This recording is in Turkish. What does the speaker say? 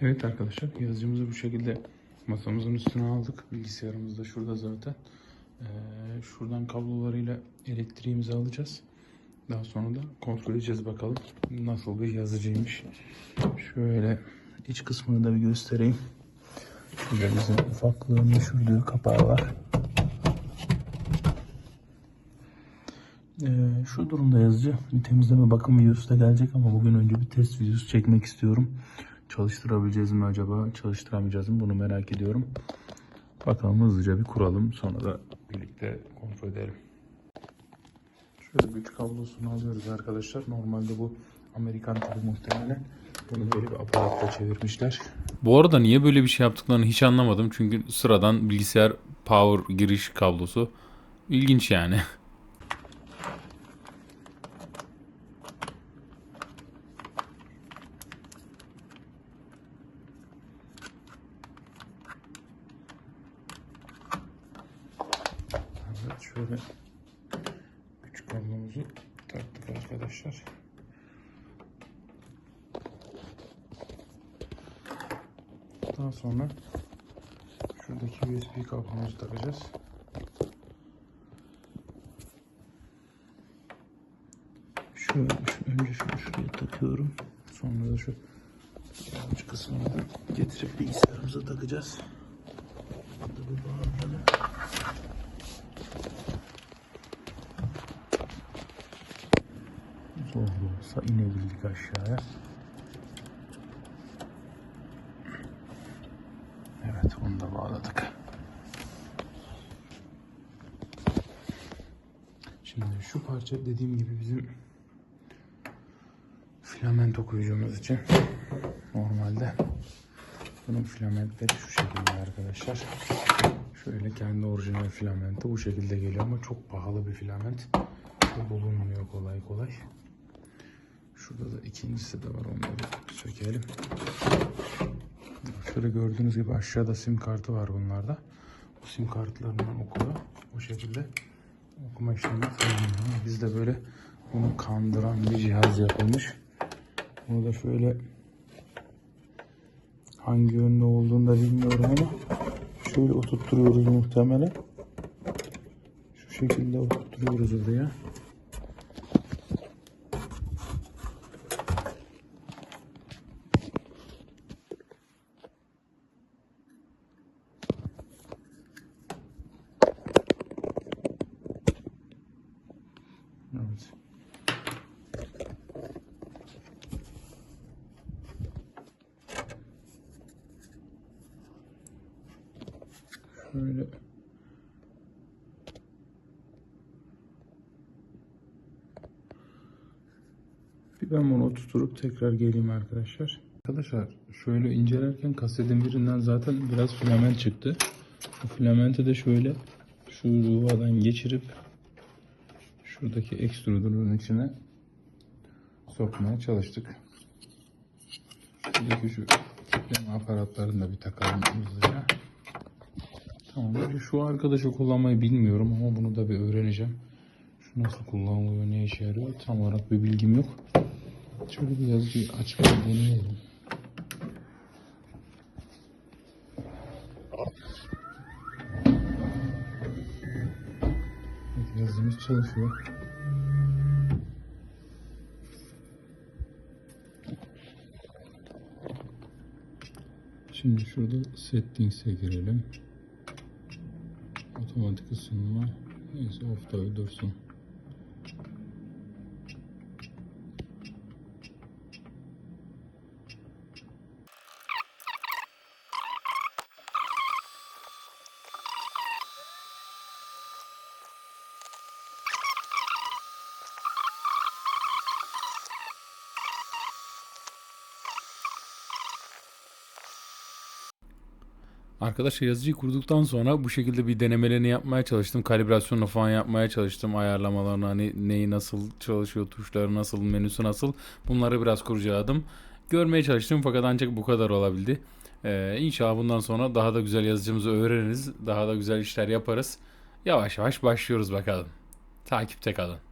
Evet arkadaşlar yazıcımızı bu şekilde masamızın üstüne aldık. Bilgisayarımız da şurada zaten. Ee, şuradan kablolarıyla elektriğimizi alacağız. Daha sonra da kontrol edeceğiz bakalım nasıl bir yazıcıymış. Şöyle iç kısmını da bir göstereyim. Şurada bizim ufaklığın düşürdüğü kapağı var. Ee, şu durumda yazıcı bir temizleme bakım videosu da gelecek ama bugün önce bir test videosu çekmek istiyorum. Çalıştırabileceğiz mi acaba, çalıştıramayacağız mı bunu merak ediyorum. Bakalım hızlıca bir kuralım sonra da birlikte kontrol edelim. Şöyle güç kablosunu alıyoruz arkadaşlar. Normalde bu Amerikan tipi muhtemelen. Bunu böyle bir aparatla çevirmişler. Bu arada niye böyle bir şey yaptıklarını hiç anlamadım. Çünkü sıradan bilgisayar power giriş kablosu. İlginç yani. Evet şöyle güç kablomuzu taktık arkadaşlar. Daha sonra şuradaki USB kablomuzu takacağız. Şöyle önce şunu şuraya takıyorum. Sonra da şu kısmını getirip bilgisayarımıza takacağız. Burada bir bağlayalım. Zor da olsa inebildik aşağıya. Evet onu da bağladık. Şimdi şu parça dediğim gibi bizim filament okuyucumuz için normalde bunun filamentleri şu şekilde arkadaşlar. Şöyle kendi orijinal filamenti bu şekilde geliyor ama çok pahalı bir filament. Bulunmuyor kolay kolay. Şurada da ikincisi de var onları sökelim. Şöyle gördüğünüz gibi aşağıda sim kartı var bunlarda. Bu sim kartlarından okuyor. Bu şekilde okuma işlemi sağlanıyor. Bizde böyle bunu kandıran bir cihaz yapılmış. Bunu da şöyle hangi yönde olduğunu da bilmiyorum ama şöyle oturtturuyoruz muhtemelen. Şu şekilde oturtturuyoruz oraya. Evet. Şöyle bir ben bunu oturtup tekrar geleyim arkadaşlar. Arkadaşlar şöyle incelerken kasetin birinden zaten biraz filament çıktı. Bu filamenti de şöyle şu yuvadan geçirip şuradaki ekstrudörün içine sokmaya çalıştık. Şuradaki şu kitleme aparatlarını da bir takalım hızlıca. Tamam. Şu arkadaşı kullanmayı bilmiyorum ama bunu da bir öğreneceğim. Şu nasıl kullanılıyor, ne işe yarıyor tam olarak bir bilgim yok. Şöyle bir yazıcıyı açmayı deneyelim. Evet, yazıcımız çalışıyor. Şimdi şurada settings'e girelim. Vakıfsınma. Neyse off dursun. Arkadaşlar yazıcıyı kurduktan sonra bu şekilde bir denemelerini yapmaya çalıştım. Kalibrasyonunu falan yapmaya çalıştım. Ayarlamalarını hani neyi nasıl çalışıyor, tuşları nasıl, menüsü nasıl bunları biraz kurcaladım. Görmeye çalıştım fakat ancak bu kadar olabildi. Ee, inşallah bundan sonra daha da güzel yazıcımızı öğreniriz. Daha da güzel işler yaparız. Yavaş yavaş başlıyoruz bakalım. Takipte kalın.